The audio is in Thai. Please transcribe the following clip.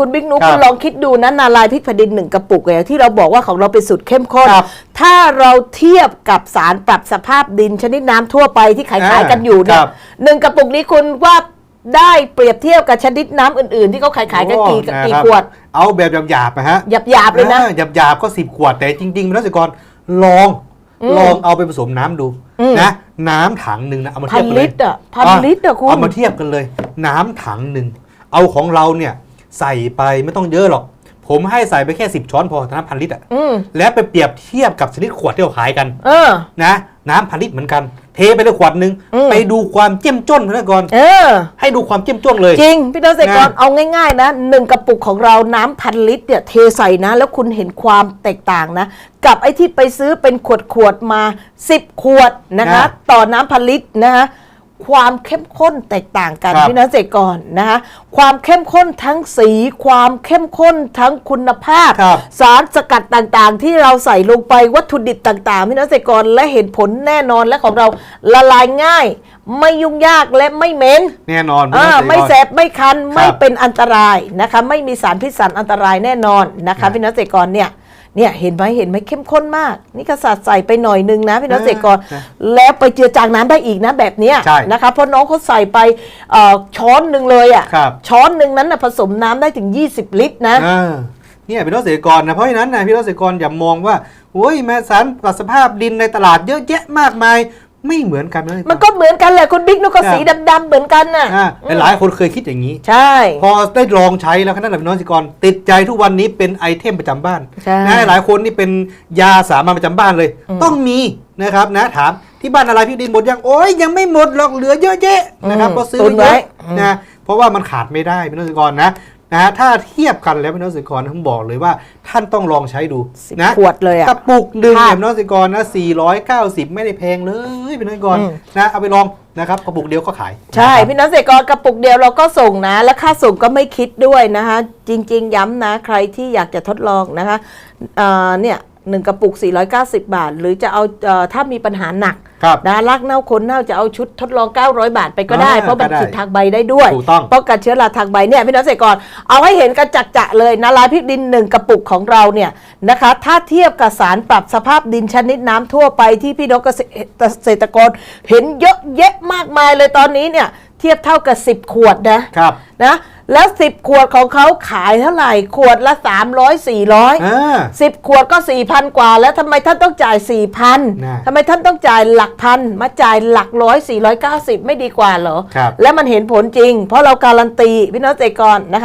คุณบิ๊กนุ๊กครับคุณลองคิดดูนะนาลายพริกแผ่นดินหนึ่งกระปุกเนี่ยที่เราบอกว่าของเราเป็นสูตรเข้มข้น ครับถ้าเราเทียบกับสารปรับสภาพดินชนิดน้ำทั่วไปที่ขายอ่าๆกันอยู่เนี่คยรับหนึ่งกระปุกนี้คุณว่าได้เปรียบเทียบกับชนิดน้ำอื่น ๆ ที่เขาขายๆกันกี่โอ้กี่นะครับขวดเอาแบบหยาบๆนะฮะหยาบๆเลยนะ หยาบหยาบๆก็สิบขวดแต่จริงๆมันรัศกรลองลองเอาไปผสมน้ำดูอืมนะน้ำถังหนึ่งนะเอามาพัเทียนบกันเลลิยตรอะพันลิตรอะคุณเอามาเทียบกันเลย น้ำถังหนึ่งเอาของเราเนี่ย ใส่ไปไม่ต้องเยอะหรอก ผมให้ใส่ไปแค่ 10 ช้อนพอน้ำพันลิตรอะอืมแล้วไปเปรียบเทียบกับชนิดขวดที่เราขายกันเออ นะน้ำพันลิตรเหมือนกัน เทไปเลยขวดหนึ่งอืม ไปดูความเจ้มจ้นนะก่อนเออ ให้ดูความเจ้มจ้นเลย จริง พี่น้องเกษตรกรนะ เอาง่ายๆนะหนึ่งกระปุกของเราน้ำพันลิตรเนี่ยเทใส่นะ แล้วคุณเห็นความแตกต่างนะ กับไอ้ที่ไปซื้อเป็นขวดขวดๆมา 10 ขวดนะคะต่อน้ำพันลิตรนะคะ ความเข้มข้นแตกต่างกันครับพี่น้องเกษตรกรนะคะความเข้มข้นทั้งสี ความเข้มข้นทั้งคุณภาพ ครับ สารสกัดต่างๆ ที่เราใส่ลงไปวัตถุดิบต่างๆพี่น้องเกษตรกรและเห็นผลแน่นอนและของเราละลายง่าย ไม่ยุ่งยากและไม่เหม็น แน่นอนอ่าพี่น้องเกษตรกรไม่แสบไม่คันครับไม่เป็นอันตรายนะคะ ไม่มีสารพิษสารอันตรายแน่นอนนะคะนะพี่น้องเกษตรกรเนี่ย เนี่ยเห็นไหมเห็นไหมเข้มข้นมาก นี่ก็สาดใส่ไปหน่อยนึงนะพี่น้องเกษตรกรนะแล้วไปเจือจางน้ำได้อีกนะแบบเนี้ยใช่นะคะเพราะน้องเขาใส่ไปเอ่อช้อนหนึ่งเลยอะครับช้อนหนึ่งนั้นนะผสมน้ำได้ถึง 20 ลิตรนะอ่าเนี่ยพี่น้องเกษตรกรนะเพราะฉะนั้นนะพี่น้องเกษตรกรอย่ามองว่าโอ้ยแม้สารปรับสภาพดินในตลาดเยอะแยะมากมาย ไม่เหมือนกันพี่องเษตรมันก็เหมือนกันแหละคุณบิ๊กนุกก็ครับสีดำๆเหมือนกันน่ะอ่าหลายๆคนเคยคิดอย่างนี้ ใช่ พอได้ลองใช้แล้วนั่นแหละพี่น้องเกษตรกร ติดใจทุกวันนี้เป็นไอเทมประจำบ้านใช่นะหลายคนนี่เป็นยาสามัญประจำบ้านเลยอืมต้องมีนะครับนะถามที่บ้านอะไรพี่ดินหมดยังโอ้ยยังไม่หมดหรอกเหลือเยอะแยะนะครับอืมก็ซื้อตุนไว้เยไว้อะอืมนะเพราะว่ามันขาดไม่ได้พี่น้องเกษตรกรนะ นะฮะถ้าเทียบกันแล้วพี่น้องเกษตรกรผมบอกเลยว่าท่านต้องลองใช้ดูสิบนะขวดเลยอะกระปุกหนึ่งค่ะเนี่ยพี่น้องเกษตรกรนะ490 ไม่ได้แพงเลยพี่น้องเกษตรกรอืมนะเอาไปลองนะครับกระปุกเดียวก็ขาย ใช่นะครับพี่น้องเกษตรกรกระปุกเดียวเราก็ส่งนะ และค่าส่งก็ไม่คิดด้วยนะคะ จริง ๆ ย้ำนะ ใครที่อยากจะทดลองนะคะเอ่อเนี่ยหนึ่งกระปุก 490 บาท หรือจะเอาเอ่อถ้ามีปัญหาหนัก ครับนะรากเน่าคนเน่าจะเอาชุดทดลอง 900 บาทไปก็ได้ อ่าเพราะมันก็ได้ฉีดทางใบได้ด้วยถูกต้อง ป้องกันเชื้อราทางใบเนี่ยพี่น้องเกษตรกรเอาให้เห็นกันจักจะเลยนาลายพริกดินหนึ่งกระปุกของเราเนี่ยนะคะ ถ้าเทียบกับสารปรับสภาพดินชนิดน้ำทั่วไปที่พี่น้องเกษตรกร เห็นเยอะแยะมากมายเลยตอนนี้เนี่ยเทียบเท่ากับ 10 ขวดนะ ครับ นะ แล้ว10ขวดของเขาขายเท่าไหร่ ขวดละ300 400อ่า สิบขวดก็สี่พันกว่า แล้วทำไมท่านต้องจ่ายสี่พันน่ะทำไมท่านต้องจ่ายหลักพัน มาจ่ายหลักร้อยสี่ร้อยเก้าสิบไม่ดีกว่าเหรอ ครับ และมันเห็นผลจริง เพราะเราการันตีพี่น้องเกษตรกรนะคะ